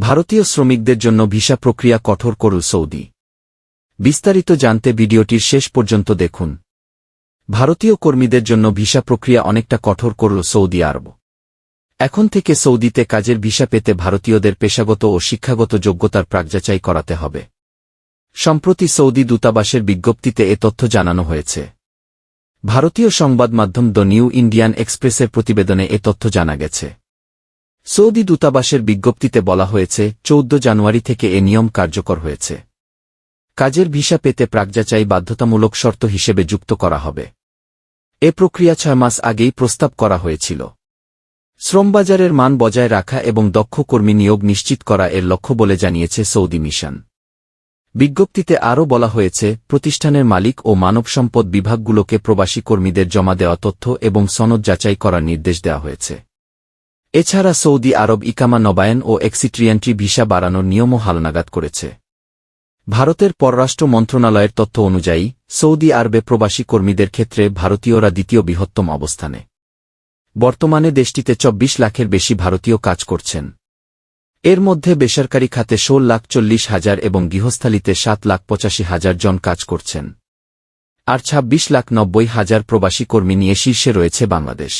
ভারতীয় শ্রমিকদের জন্য ভিসা প্রক্রিয়া কঠোর করল সৌদি। বিস্তারিত জানতে ভিডিওটির শেষ পর্যন্ত দেখুন। ভারতীয় কর্মীদের জন্য ভিসা প্রক্রিয়া অনেকটা কঠোর করল সৌদি আরব। এখন থেকে সৌদিতে কাজের ভিসা পেতে ভারতীয়দের পেশাগত ও শিক্ষাগত যোগ্যতার প্রাকযাচাই করাতে হবে। সম্প্রতি সৌদি দূতাবাসের বিজ্ঞপ্তিতে এ তথ্য জানানো হয়েছে। ভারতীয় সংবাদ মাধ্যম দ্য নিউ ইন্ডিয়ান এক্সপ্রেসের প্রতিবেদনে এ তথ্য জানা গেছে। সৌদি দূতাবাসের বিজ্ঞপ্তিতে বলা হয়েছে, চৌদ্দ জানুয়ারি থেকে এ নিয়ম কার্যকর হয়েছে। কাজের ভিসা পেতে প্রাকযাচাই বাধ্যতামূলক শর্ত হিসেবে যুক্ত করা হবে। এ প্রক্রিয়া ছয় মাস আগেই প্রস্তাব করা হয়েছিল। শ্রমবাজারের মান বজায় রাখা এবং দক্ষ কর্মী নিয়োগ নিশ্চিত করা এর লক্ষ্য বলে জানিয়েছে সৌদি মিশন। বিজ্ঞপ্তিতে আরও বলা হয়েছে, প্রতিষ্ঠানের মালিক ও মানব সম্পদ বিভাগগুলোকে প্রবাসী কর্মীদের জমা দেওয়া তথ্য এবং সনদ যাচাই করার নির্দেশ দেওয়া হয়েছে। এছাড়া সৌদি আরব ইকামা নবায়ন ও এক্সিট্রিয়ান্ট্রি ভিসা বাড়ানোর নিয়মও হালনাগাদ করেছে। ভারতের পররাষ্ট্র মন্ত্রণালয়ের তথ্য অনুযায়ী, সৌদি আরবে প্রবাসী কর্মীদের ক্ষেত্রে ভারতীয়রা দ্বিতীয় বৃহত্তম অবস্থানে। বর্তমানে দেশটিতে চব্বিশ লাখের বেশি ভারতীয় কাজ করছেন। এর মধ্যে বেসরকারি খাতে ষোল লাখ চল্লিশ হাজার এবং গৃহস্থালিতে সাত লাখ পঁচাশি হাজার জন কাজ করছেন। আর ছাব্বিশ লাখ নব্বই হাজার প্রবাসী কর্মী নিয়ে শীর্ষে রয়েছে বাংলাদেশ।